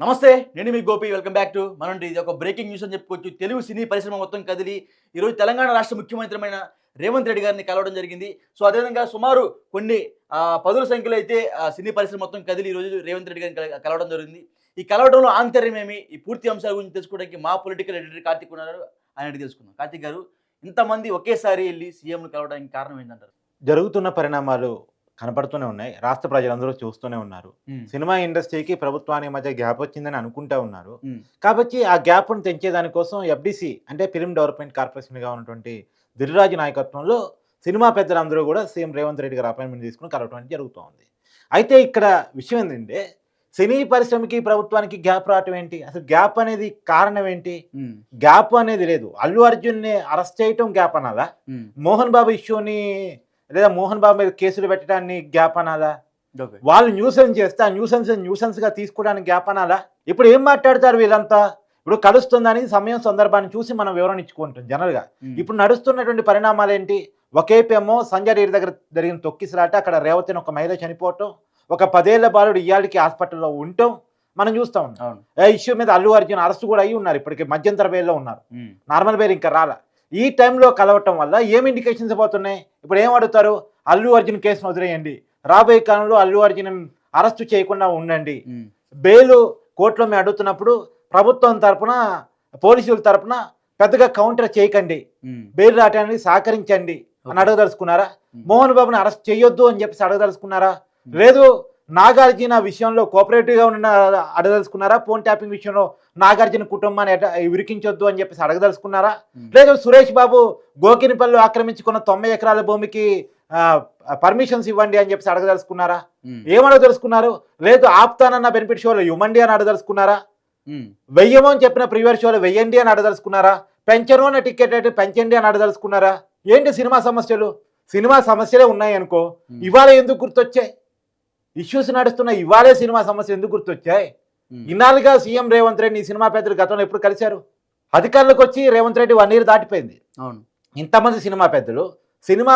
నమస్తే నేను మీ గోపి. వెల్కమ్ బ్యాక్ టు మనండి. ఇది ఒక బ్రేకింగ్ న్యూస్ అని చెప్పుకోవచ్చు. తెలుగు సినీ పరిశ్రమ మొత్తం కదిలి ఈరోజు తెలంగాణ రాష్ట్ర ముఖ్యమంత్రిమైన రేవంత్ రెడ్డి గారిని కలవడం జరిగింది. సో అదేవిధంగా సుమారు కొన్ని పదుల సంఖ్యలో అయితే సినీ పరిశ్రమ మొత్తం కదిలి ఈరోజు రేవంత్ రెడ్డి గారిని కలవడం జరిగింది. ఈ కలవడంలో ఆంతర్యం ఏమి? ఈ పూర్తి అంశాల గురించి తెలుసుకోవడానికి మా పొలిటికల్ ఎడిటర్ కార్తీక్ ఉన్నారు. ఆయన తెలుసుకున్నాం తెలుసుకుందాం. కార్తీక్ గారు ఇంతమంది ఒకేసారి వెళ్ళి సీఎంను కలవడానికి కారణం ఏంటంటారు జరుగుతున్న పరిణామాలు కనపడుతూనే ఉన్నాయి. రాష్ట్ర ప్రజలందరూ చూస్తూనే ఉన్నారు. సినిమా ఇండస్ట్రీకి ప్రభుత్వానికి మధ్య గ్యాప్ వచ్చిందని అనుకుంటా ఉన్నారు. కాబట్టి ఆ గ్యాప్ను తెంచేదానికోసం ఎఫ్డిసి అంటే ఫిల్మ్ డెవలప్మెంట్ కార్పొరేషన్గా ఉన్నటువంటి దిరిరాజు నాయకత్వంలో సినిమా పెద్దలందరూ కూడా సీఎం రేవంత్ రెడ్డి గారు అపాయింట్మెంట్ తీసుకుని అనేది జరుగుతోంది. అయితే ఇక్కడ విషయం ఏంటంటే సినీ పరిశ్రమకి ప్రభుత్వానికి గ్యాప్ రావటం ఏంటి? అసలు గ్యాప్ అనేది కారణం ఏంటి? గ్యాప్ అనేది లేదు. అల్లు అర్జున్ని అరెస్ట్ చేయటం గ్యాప్ అనాలా? ఉమ్, మోహన్ బాబు ఇష్యూని లేదా మోహన్ బాబు మీద కేసులు పెట్టడాన్ని గ్యాప్ అనాలా? వాళ్ళు న్యూసెన్స్ చేస్తే ఆ న్యూసెన్స్ న్యూసెన్స్గా తీసుకోవడానికి గ్యాప్ అనాలా? ఇప్పుడు ఏం మాట్లాడతారు వీళ్ళంతా? ఇప్పుడు కలుస్తుందని సమయం సందర్భాన్ని చూసి మనం వివరణ ఇచ్చుకుంటాం జనరల్గా ఉమ్, ఇప్పుడు నడుస్తున్నటువంటి పరిణామాలు ఏంటి ఒకేపేమో సంజయ్ రెడ్డి దగ్గర జరిగిన తొక్కిసలాట అక్కడ రేవతిని ఒక మహిళ చనిపోవటం ఒక పదేళ్ళ బాలుడు ఇయాడికి హాస్పిటల్లో ఉండటం మనం చూస్తా ఉన్నాం. ఇష్యూ మీద అల్లు అర్జున్ అరెస్ట్ కూడా అయ్యి ఉన్నారు ఇప్పటికి మధ్యంతర బెయిల్లో ఉన్నారు. నార్మల్ బెయిల్ ఇంకా రాలా. ఈ టైంలో కలవటం వల్ల ఏం ఇండికేషన్స్ పోతున్నాయి? ఇప్పుడు ఏం అడుగుతారు? అల్లు అర్జున్ కేసును వదిలేయండి. రాబోయే కాలంలో అల్లు అర్జున్ అరెస్ట్ చేయకుండా ఉండండి. బెయిల్ కోర్టులో మేము అడుగుతున్నప్పుడు ప్రభుత్వం తరపున పోలీసుల తరపున పెద్దగా కౌంటర్ చేయకండి. బెయిల్ రావడానికి సహకరించండి అని. అడగదలుచుకున్నారా. మోహన్ బాబుని అరెస్ట్ చేయొద్దు అని చెప్పేసి అడగదలుచుకున్నారా. లేదు నాగార్జున విషయంలో కోఆపరేటివ్గా ఉన్న అడగదలుచుకున్నారా? ఫోన్ ట్యాపింగ్ విషయంలో నాగార్జున కుటుంబాన్ని ఎట- విరికించొద్దు అని చెప్పేసి అడగదలుచుకున్నారా. లేదు సురేష్ బాబు గోకినిపల్లి ఆక్రమించుకున్న తొంభై ఎకరాల భూమికి పర్మిషన్స్ ఇవ్వండి అని చెప్పేసి అడగదలుచుకున్నారా? ఉమ్, ఏం అడగదలుచుకున్నారు? లేదు ఆపుతానన్న బెనిఫిట్ షోలో ఇవ్వండి అని అడగదలుచుకున్నారా? వెయ్యము అని చెప్పిన ప్రీవియర్ షోలో వెయ్యండి అని అడగదలుచుకున్నారా? పెంచను అన్న టికెట్ అయితే పెంచండి అని అడగదలుచుకున్నారా? ఏంటి సినిమా సమస్యలు? సినిమా సమస్యలే ఉన్నాయి అనుకో ఇవాళ ఎందుకు గుర్తొచ్చాయి? ఇష్యూస్ నడుస్తున్న ఇవాళే సినిమా సమస్యలు ఎందుకు గుర్తొచ్చాయి? ఇన్నాళ్ళుగా సీఎం రేవంత్ రెడ్డి ఈ సినిమా పెద్దలు గతంలో ఎప్పుడు కలిశారు? అధికారులకు వచ్చి రేవంత్ రెడ్డి వన్ ఇయర్ దాటిపోయింది. అవును. ఇంతమంది సినిమా పెద్దలు సినిమా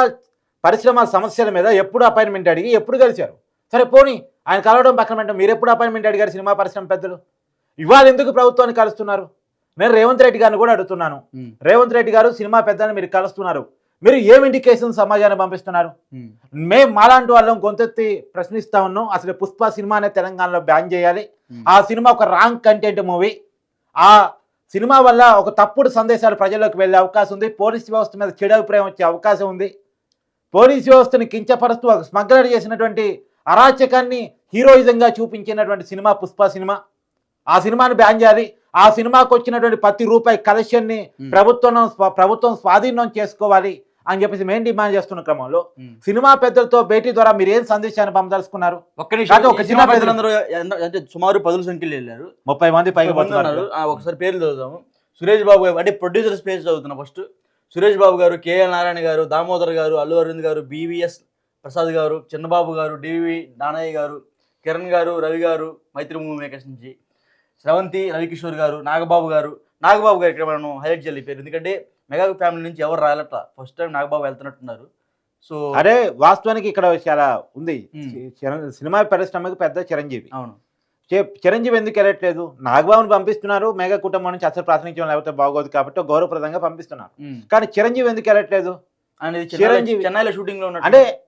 పరిశ్రమ సమస్యల మీద ఎప్పుడు అపాయింట్మెంట్ అడిగి ఎప్పుడు కలిశారు? సరే పోనీ ఆయన కలవడం పక్కన పెట్టండి మీరు ఎప్పుడు అపాయింట్మెంట్ అడిగారు సినిమా పరిశ్రమ పెద్దలు ఇవాళ ఎందుకు ప్రభుత్వాన్ని కలుస్తున్నారు? నేను రేవంత్ రెడ్డి గారిని కూడా అడుగుతున్నాను. రేవంత్ రెడ్డి గారు సినిమా పెద్దని మీరు కలుస్తున్నారు. మీరు ఏం ఇండికేషన్ సమాజాన్ని పంపిస్తున్నారు? మేము మాలాంటి వాళ్ళం గొంతెత్తి ప్రశ్నిస్తా ఉన్నాం. అసలు పుష్ప సినిమా అనేది తెలంగాణలో బ్యాన్ చేయాలి. ఆ సినిమా ఒక రాంగ్ కంటెంట్ మూవీ. ఆ సినిమా వల్ల ఒక తప్పుడు సందేశాలు ప్రజల్లోకి వెళ్ళే అవకాశం ఉంది. పోలీస్ వ్యవస్థ మీద చెడు అభిప్రాయం వచ్చే అవకాశం ఉంది. పోలీస్ వ్యవస్థని కించపరుస్తూ ఒక స్మగ్లర్ చేసినటువంటి అరాచకాన్ని హీరోయిజంగా చూపించినటువంటి సినిమా పుష్ప సినిమా. ఆ సినిమాని బ్యాన్ చేయాలి. ఆ సినిమాకు వచ్చినటువంటి ప్రతి రూపాయి కలెక్షన్ని ప్రభుత్వం ప్రభుత్వం స్వాధీనం చేసుకోవాలి. అని చెప్పేసి మేము డిమాండ్ చేస్తున్న క్రమంలో. సినిమా పెద్దలతో భేటీ ద్వారా మీరు ఏం సందేశాన్ని పంపదలుచుకున్నారు? ఒక్క నిమిషం కాదు, ఒక చిన్న పేరు. పెద్దలందరూ అంటే సుమారు పదుల సంఖ్యలో వెళ్ళారు. ముప్పై మంది పైగా ఆ, ఒకసారి పేర్లు చదువుదాము. సురేష్ బాబు గారు అంటే ప్రొడ్యూసర్స్ పేజ్ చదువుతున్నా ఫస్ట్ సురేష్ బాబు గారు కేఎల్ నారాయణ గారు దామోదర్ గారు అల్లు అరవింద్ గారు బీవీఎస్ ప్రసాద్ గారు చిన్నబాబు గారు డివి దానయ్య గారు కిరణ్ గారు రవి గారు మైత్రి మూవీ మేకర్స్ నుంచి. స్రవంతి రవికిషోర్ గారు నాగబాబు గారు. నాగబాబు గారు ఇక్కడ మనం హైలైట్ చేయాలి పేరు. ఎందుకంటే మెగా ఫ్యామిలీ నుంచి ఎవరు రాయలట ఫస్ట్ టైం నాగబాబు వెళ్తున్నట్టున్నారు. సో అరే వాస్తవానికి ఇక్కడ చాలా ఉంది. సినిమా పరిశ్రమకు పెద్ద చిరంజీవి. అవును. చిరంజీవి ఎందుకు వెళ్ళట్లేదు? నాగబాబుని పంపిస్తున్నారు మేఘ కుటుంబం నుంచి అసలు ప్రాతినిధ్యం లేకపోతే బాగోదు కాబట్టి గౌరవప్రదంగా పంపిస్తున్నారు. కానీ చిరంజీవి ఎందుకు వెళ్ళట్లేదు? అనేది చిరంజీవి- చెన్నైలో షూటింగ్లో అంటే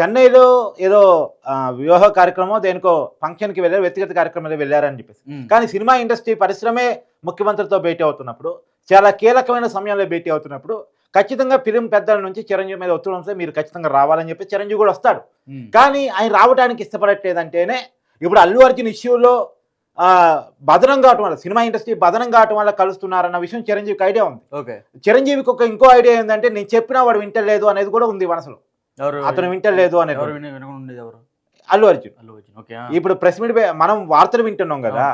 చెన్నైలో ఏదో వివాహ కార్యక్రమం దేనికో ఫంక్షన్కి వెళ్ళారు వ్యక్తిగత కార్యక్రమాలు వెళ్ళారని చెప్పేసి. కానీ సినిమా ఇండస్ట్రీ పరిశ్రమే ముఖ్యమంత్రితో భేటీ అవుతున్నప్పుడు చాలా కీలకమైన సమయంలో భేటీ అవుతున్నప్పుడు ఖచ్చితంగా ఫిలిం పెద్దల నుంచి చిరంజీవి మీద ఒత్తిడి వస్తే మీరు ఖచ్చితంగా రావాలని చెప్పి చిరంజీవి కూడా వస్తాడు. కానీ ఆయన రావడానికి ఇష్టపడట్లేదంటేనే ఇప్పుడు అల్లు అర్జున్ ఇష్యూలో ఆ, బదనం కావటం వల్ల సినిమా ఇండస్ట్రీ బదనం కావటం వల్ల కలుస్తున్నారన్న విషయం చిరంజీవికి ఐడియా ఉంది. ఓకే. చిరంజీవికి ఒక ఇంకో ఐడియా ఏంటంటే నేను చెప్పినా వాడు వింటలేదు అనేది కూడా ఉంది మనసులో. అతను వింటలేదు అనేది. అల్లు అర్జున్. ఇప్పుడు ప్రెస్ మీట్ మనం వార్తలు వింటున్నాం కదా.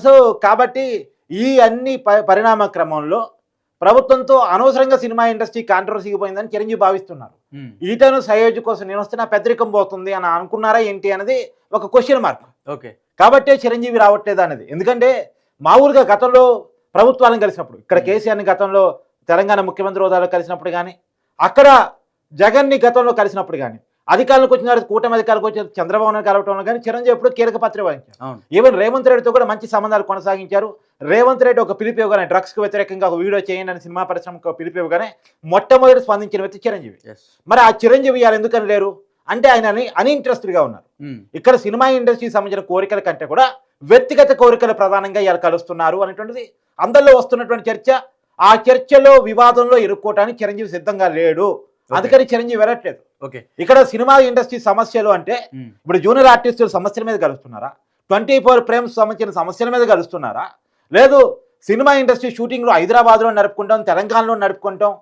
సో కాబట్టి ఈ అన్ని ప- పరిణామ క్రమంలో ప్రభుత్వంతో అనవసరంగా సినిమా ఇండస్ట్రీ కాంట్రవర్సీకి పోయిందని చిరంజీవి భావిస్తున్నారు. ఈటను సయోజు కోసం నేను వస్తే నా పెద్దరికం పోతుంది అని అనుకున్నారా ఏంటి అనేది ఒక క్వశ్చన్ మార్క్ ఓకే కాబట్టే చిరంజీవి రావట్లేదు అనేది ఎందుకంటే మామూలుగా గతంలో ప్రభుత్వాలను కలిసినప్పుడు ఇక్కడ. కేసీఆర్ని గతంలో తెలంగాణ ముఖ్యమంత్రి హోదాలో కలిసినప్పుడు కానీ అక్కడ జగన్ని గతంలో కలిసినప్పుడు కానీ అధికారులకు వచ్చిన తర్వాత కూటమి అధికారులకు వచ్చి చంద్రబాబు నాయుడు కలవటంలో కానీ చిరంజీవి ఎప్పుడు కీలక పాత్ర వహించారు. ఈవెన్ రేవంత్ రెడ్డితో కూడా మంచి సంబంధాలు కొనసాగించారు. రేవంత్ రెడ్డి ఒక పిలుపు ఇవ్వగానే డ్రగ్స్కి వ్యతిరేకంగా ఒక వీడియో చేయండి అని సినిమా పరిశ్రమకు పిలుపు ఇవ్వగానే మొట్టమొదటి స్పందించిన వ్యక్తి చిరంజీవి. మరి ఆ చిరంజీవి ఇవాళ ఎందుకని లేరు? అంటే ఆయన అన్ఇంట్రెస్టెడ్గా ఉన్నారు. ఇక్కడ సినిమా ఇండస్ట్రీకి సంబంధించిన కోరికల కంటే కూడా వ్యక్తిగత కోరికలు ప్రధానంగా ఇవాళ కలుస్తున్నారు అనేటువంటిది అందరిలో వస్తున్నటువంటి చర్చ. ఆ చర్చలో వివాదంలో ఇరుక్కోవటానికి చిరంజీవి సిద్ధంగా లేడు. అందుకని చిరంజీవి వెళ్ళట్లేదు. ఇక్కడ సినిమా ఇండస్ట్రీ సమస్యలు అంటే ఇప్పుడు జూనియర్ ఆర్టిస్టులు సమస్యల మీద కలుస్తున్నారా? ట్వంటీ ఫోర్ ఫ్రేమ్స్ సంబంధించిన సమస్యల మీద కలుస్తున్నారా? లేదు సినిమా ఇండస్ట్రీ షూటింగ్లు హైదరాబాద్లో నడుపుకుంటాం తెలంగాణలో నడుపుకుంటాం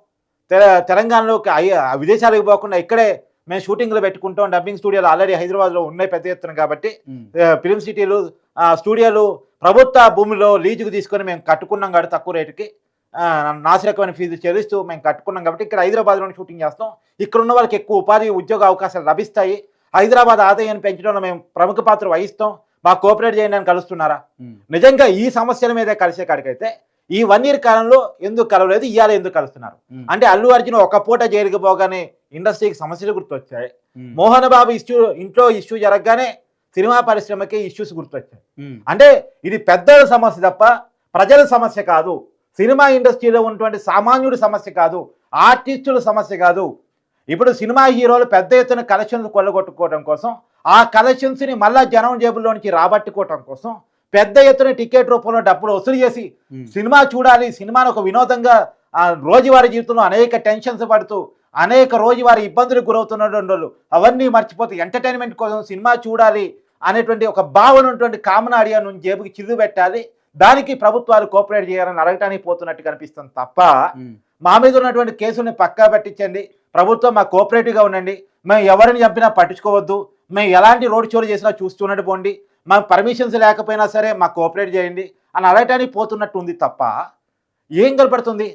తె- తెలంగాణలోకి అయ్య- విదేశాలకు పోకుండా ఇక్కడే మేము షూటింగ్లు పెట్టుకుంటాం డబ్బింగ్ స్టూడియోలు ఆల్రెడీ హైదరాబాద్లో ఉన్నాయి పెద్ద ఎత్తున కాబట్టి ఫిలిం సిటీలు స్టూడియోలు ప్రభుత్వ భూమిలో లీజుకు తీసుకొని మేము కట్టుకున్నాం కాబట్టి తక్కువ రేటుకి. నాసిరకమైన ఫీజు చెల్లిస్తూ మేము కట్టుకున్నాం కాబట్టి ఇక్కడ హైదరాబాద్లోనే షూటింగ్ చేస్తాం. ఇక్కడ ఉన్న వాళ్ళకి ఎక్కువ ఉపాధి ఉద్యోగ అవకాశాలు లభిస్తాయి. హైదరాబాద్ ఆదాయాన్ని పెంచడంలో మేము ప్రముఖ పాత్ర వహిస్తాం. మాకు కోఆపరేట్ చేయండి అని కలుస్తున్నారా? నిజంగా ఈ సమస్యల మీదే కలిసే కాడికైతే ఈ వన్ ఇయర్ కాలంలో ఎందుకు కలవలేదు ఇవాళ ఎందుకు కలుస్తున్నారు? అంటే అల్లు అర్జున్ ఒక పూట జైలుకి పోగానే ఇండస్ట్రీకి సమస్యలు గుర్తొచ్చాయి. మోహన్ బాబు ఇష్యూ ఇంట్లో ఇష్యూ జరగగానే సినిమా పరిశ్రమకి ఇష్యూస్ గుర్తొచ్చాయి. అంటే ఇది పెద్దల సమస్య తప్ప ప్రజల సమస్య కాదు. సినిమా ఇండస్ట్రీలో ఉన్నటువంటి సామాన్యుడి సమస్య కాదు ఆర్టిస్టుల సమస్య కాదు. ఇప్పుడు సినిమా హీరోలు పెద్ద ఎత్తున కలెక్షన్స్ కొల్లగొట్టుకోవడం కోసం ఆ కలెక్షన్స్ని మళ్ళా జనం జేబుల్లోనికి రాబట్టుకోవడం కోసం పెద్ద ఎత్తున టికెట్ రూపంలో డబ్బులు వసూలు చేసి సినిమా చూడాలి సినిమాను ఒక వినోదంగా రోజువారీ జీవితంలో అనేక టెన్షన్స్ పడుతూ అనేక రోజువారీ ఇబ్బందులకు గురవుతున్నటువంటి వాళ్ళు అవన్నీ మర్చిపోతే ఎంటర్టైన్మెంట్ కోసం సినిమా చూడాలి అనేటువంటి ఒక భావన ఉన్నటువంటి కామన్ ఆడియా నుంచి జేబుకి చిల్లు పెట్టాలి. దానికి ప్రభుత్వాలు కోఆపరేట్ చేయాలని అడగటానికి పోతున్నట్టు కనిపిస్తుంది తప్ప మా మీద ఉన్నటువంటి కేసుల్ని పక్కా పెట్టించండి. ప్రభుత్వం మా కోఆపరేటివ్గా ఉండండి. మేము ఎవరిని చంపినా పట్టించుకోవద్దు. మేము ఎలాంటి రోడ్ షోలు చేసినా చూస్తున్నట్టు పోండి. మాకు పర్మిషన్స్ లేకపోయినా సరే మాకు కోఆపరేట్ చేయండి అని అడగటానికి పోతున్నట్టు ఉంది తప్ప ఏం కనపడుతుంది?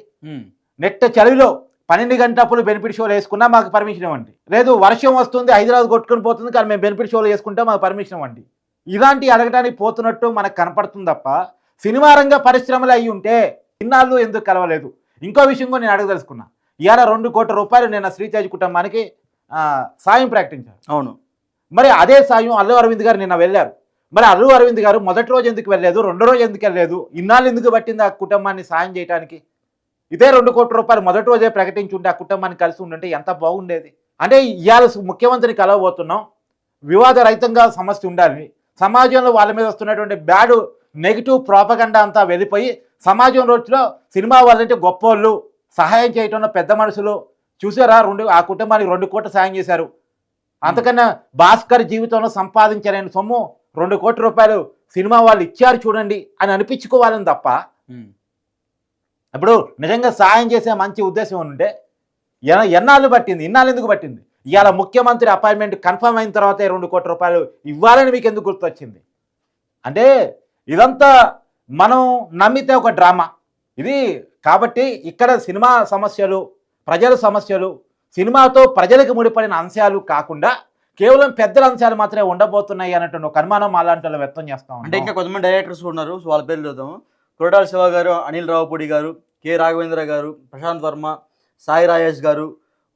నెట్ట చలిలో పన్నెండు గంటప్పుడు బెనిఫిట్ షోలు వేసుకున్నా మాకు పర్మిషన్ ఇవ్వండి. లేదు వర్షం వస్తుంది హైదరాబాద్ కొట్టుకొని పోతుంది కానీ మేము బెనిఫిట్ షోలు వేసుకుంటే మాకు పర్మిషన్ ఇవ్వండి. ఇలాంటి అడగడానికి పోతున్నట్టు మనకు కనపడుతుంది తప్ప సినిమా రంగ పరిశ్రమలు అయి ఉంటే ఇన్నాళ్ళు ఎందుకు కలవలేదు? ఇంకో విషయం కూడా నేను అడగదలుచుకున్నా. ఇవాళ రెండు కోట్ల రూపాయలు నేను శ్రీతేజ్ కుటుంబానికి సాయం ప్రకటించారు. అవును. మరి అదే సాయం అల్లు అరవింద్ గారు నిన్న వెళ్ళారు. మరి అల్లు అరవింద్ గారు మొదటి రోజు ఎందుకు వెళ్ళలేదు? రెండో రోజు ఎందుకు వెళ్ళలేదు? ఇన్నాళ్ళు ఎందుకు పట్టింది ఆ కుటుంబాన్ని సాయం చేయడానికి ఇదే రెండు కోట్ల రూపాయలు మొదటి రోజే ప్రకటించి ఉంటే ఆ కుటుంబాన్ని కలిసి ఉండుంటే ఎంత బాగుండేది? అంటే ఇవాళ ముఖ్యమంత్రిని కలవబోతున్నాం. వివాద రహితంగా సమస్య ఉండాలి. సమాజంలో వాళ్ళ మీద వస్తున్నటువంటి బ్యాడ్ నెగిటివ్ ప్రాపగండా అంతా వెళ్ళిపోయి సమాజం రోజులో సినిమా వాళ్ళంటే గొప్పోళ్ళు సహాయం చేయటంలో పెద్ద మనుషులు. చూసారా? రెండు ఆ కుటుంబానికి రెండు కోట్ల సాయం చేశారు. అంతకన్నా భాస్కర్ జీవితంలో సంపాదించలేని సొమ్ము రెండు కోట్ల రూపాయలు సినిమా వాళ్ళు ఇచ్చారు చూడండి అని అనిపించుకోవాలని తప్ప ఇప్పుడు నిజంగా సాయం చేసే మంచి ఉద్దేశం ఉంటే ఎన ఎన్నాళ్ళు పట్టింది? ఇన్నాళ్ళు ఎందుకు పట్టింది? ఇవాళ ముఖ్యమంత్రి అపాయింట్మెంట్ కన్ఫర్మ్ అయిన తర్వాతే రెండు కోట్ల రూపాయలు ఇవ్వాలని మీకు ఎందుకు గుర్తొచ్చింది? అంటే ఇదంతా మనం నమ్మితే ఒక డ్రామా. ఇది కాబట్టి ఇక్కడ సినిమా సమస్యలు ప్రజల సమస్యలు సినిమాతో ప్రజలకు ముడిపడిన అంశాలు కాకుండా కేవలం పెద్దల అంశాలు మాత్రమే ఉండబోతున్నాయి అన్నట్టు ఒక అనుమానం అలాంటి వాళ్ళు వ్యక్తం చేస్తాం అంటే ఇంకా కొంతమంది డైరెక్టర్స్ ఉన్నారు సో వాళ్ళ పేర్లు చూద్దాము కొరటాల శివ గారు అనిల్ రావుపూడి గారు కె రాఘవేంద్ర గారు ప్రశాంత్ వర్మ సాయి రాజేష్ గారు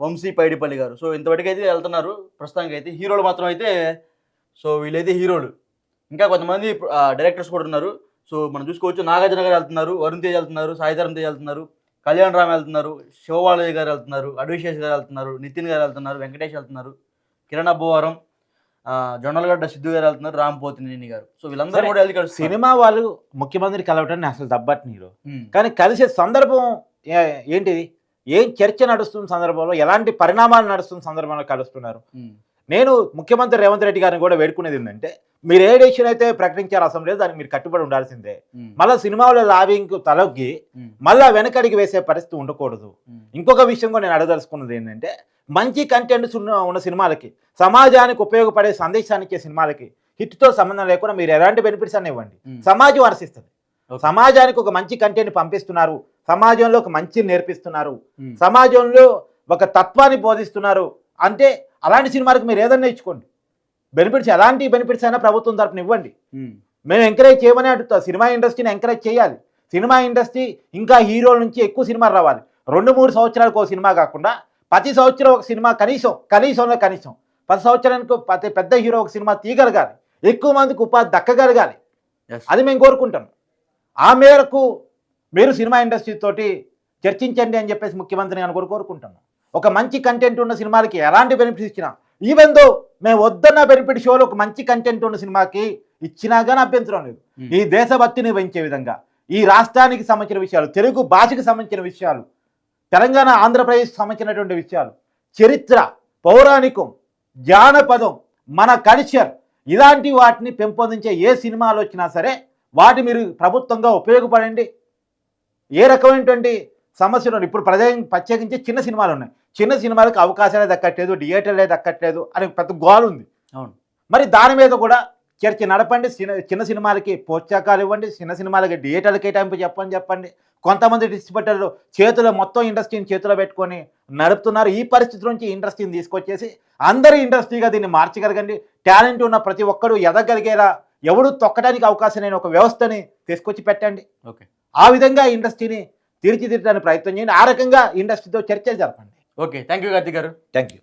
వంశీ పైడిపల్లి గారు. సో ఇంతవరకు అయితే వెళ్తున్నారు ప్రస్తుతానికి అయితే హీరోలు మాత్రం అయితే సో వీళ్ళైతే హీరోలు. ఇంకా కొంతమంది డైరెక్టర్స్ కూడా ఉన్నారు సో మనం చూసుకోవచ్చు నాగార్జున గారు వెళ్తున్నారు వరుణ్ తేజ్ వెళ్తున్నారు సాయిధరం తేజ్ వెళ్తున్నారు కళ్యాణ్ రామ్ వెళ్తున్నారు శివబాలయ్య గారు వెళ్తున్నారు అడ్విశేష్ గారు వెళ్తున్నారు నితిన్ గారు వెళ్తున్నారు వెంకటేష్ వెళ్తున్నారు కిరణ్ అబ్బోవరం జొన్నలగడ్డ సిద్ధు గారు వెళ్తున్నారు రామ్ పోతినేని గారు సో వీళ్ళందరూ కూడా వెళ్ళి. సినిమా వాళ్ళు ముఖ్యమంత్రి కలవటాన్ని అసలు నీరు ఉమ్. కానీ కలిసే సందర్భం ఏంటిది ఏం చర్చ నడుస్తున్న సందర్భంలో ఎలాంటి పరిణామాలు నడుస్తున్న సందర్భంలో కలుస్తున్నారు. నేను ముఖ్యమంత్రి రేవంత్ రెడ్డి గారిని కూడా వేడుకునేది ఏంటంటే మీరు ఏ డెసిషన్ అయితే ప్రకటించారు అసెంబ్లీలో దానికి మీరు కట్టుబడి ఉండాల్సిందే. మళ్ళీ సినిమాలో లాబింగ్ తలొగ్గి. మళ్ళా వెనకడికి వేసే పరిస్థితి ఉండకూడదు. ఇంకొక విషయం కూడా నేను అడగదలుచుకున్నది ఏంటంటే మంచి కంటెంట్ ఉన్న ఉన్న సినిమాలకి సమాజానికి ఉపయోగపడే సందేశాన్ని ఇచ్చే సినిమాలకి హిట్తో సంబంధం లేకుండా మీరు ఎలాంటి బెనిఫిట్స్ అని ఇవ్వండి. సమాజం హర్షిస్తుంది. సమాజానికి ఒక మంచి కంటెంట్ పంపిస్తున్నారు సమాజంలో ఒక మంచి నేర్పిస్తున్నారు. సమాజంలో ఒక తత్వాన్ని బోధిస్తున్నారు అంటే అలాంటి సినిమాలకు మీరు ఏదన్నా ఇచ్చుకోండి. బెనిఫిట్స్ ఎలాంటి బెనిఫిట్స్ అయినా ప్రభుత్వం తరపున ఇవ్వండి. మేము ఎంకరేజ్ చేయమని అడుగుతాం సినిమా ఇండస్ట్రీని ఎంకరేజ్ చేయాలి. సినిమా ఇండస్ట్రీ ఇంకా హీరోల నుంచి ఎక్కువ సినిమాలు రావాలి. రెండు మూడు సంవత్సరాలకు ఒక సినిమా కాకుండా ప్రతి సంవత్సరం ఒక సినిమా కనీసం కనీసంలో కనీసం పది సంవత్సరానికి ప్రతి పెద్ద హీరో ఒక సినిమా తీయగలగాలి. ఎక్కువ మందికి ఉపాధి దక్కగలగాలి. అది మేము కోరుకుంటాం. ఆ మేరకు మీరు సినిమా ఇండస్ట్రీ తోటి చర్చించండి అని చెప్పేసి ముఖ్యమంత్రి గారు కూడా కోరుకుంటున్నాం. ఒక మంచి కంటెంట్ ఉన్న సినిమాలకి ఎలాంటి బెనిఫిట్స్ ఇచ్చినా ఈవెన్ దో మేము వద్దన్న బెనిఫిట్ షోలో ఒక మంచి కంటెంట్ ఉన్న సినిమాకి ఇచ్చినా కానీ అభ్యంతరం లేదు. ఈ దేశభక్తిని పెంచే విధంగా ఈ రాష్ట్రానికి సంబంధించిన విషయాలు తెలుగు భాషకు సంబంధించిన విషయాలు తెలంగాణ ఆంధ్రప్రదేశ్ సంబంధించినటువంటి విషయాలు చరిత్ర పౌరాణికం జానపదం మన కల్చర్ ఇలాంటి వాటిని పెంపొందించే ఏ సినిమాలు వచ్చినా సరే వాటి మీరు ప్రభుత్వంగా ఉపయోగపడండి ఏ రకమైనటువంటి సమస్యలు. ఇప్పుడు ప్రజ ప్రత్యేకించి చిన్న సినిమాలు ఉన్నాయి చిన్న సినిమాలకు అవకాశాలే దక్కట్లేదు థియేటర్లే దక్కట్లేదు అని పెద్ద గోల్ ఉంది. అవును. మరి దాని మీద కూడా చర్చ నడపండి చిన్న చిన్న సినిమాలకి ప్రోత్సాహకాలు ఇవ్వండి చిన్న సినిమాలకి థియేటర్ల కేటాయింపు చెప్పని చెప్పండి. కొంతమంది డిస్ట్రిబ్యూటర్లు చేతిలో మొత్తం ఇండస్ట్రీని చేతిలో పెట్టుకొని నడుపుతున్నారు. ఈ పరిస్థితి నుంచి ఇండస్ట్రీని తీసుకొచ్చేసి అందరి ఇండస్ట్రీగా దీన్ని మార్చగలగండి. టాలెంట్ ఉన్న ప్రతి ఒక్కరూ ఎదగలిగేలా ఎవడు తొక్కడానికి అవకాశం లేని ఒక వ్యవస్థని తీసుకొచ్చి పెట్టండి. ఓకే. ఆ విధంగా ఇండస్ట్రీని తీర్చిదిద్దడానికి ప్రయత్నం చేయండి. ఆ రకంగా ఇండస్ట్రీతో చర్చలు జరపండి. ఓకే థ్యాంక్ యూ కార్తీక్ గారు థ్యాంక్ యూ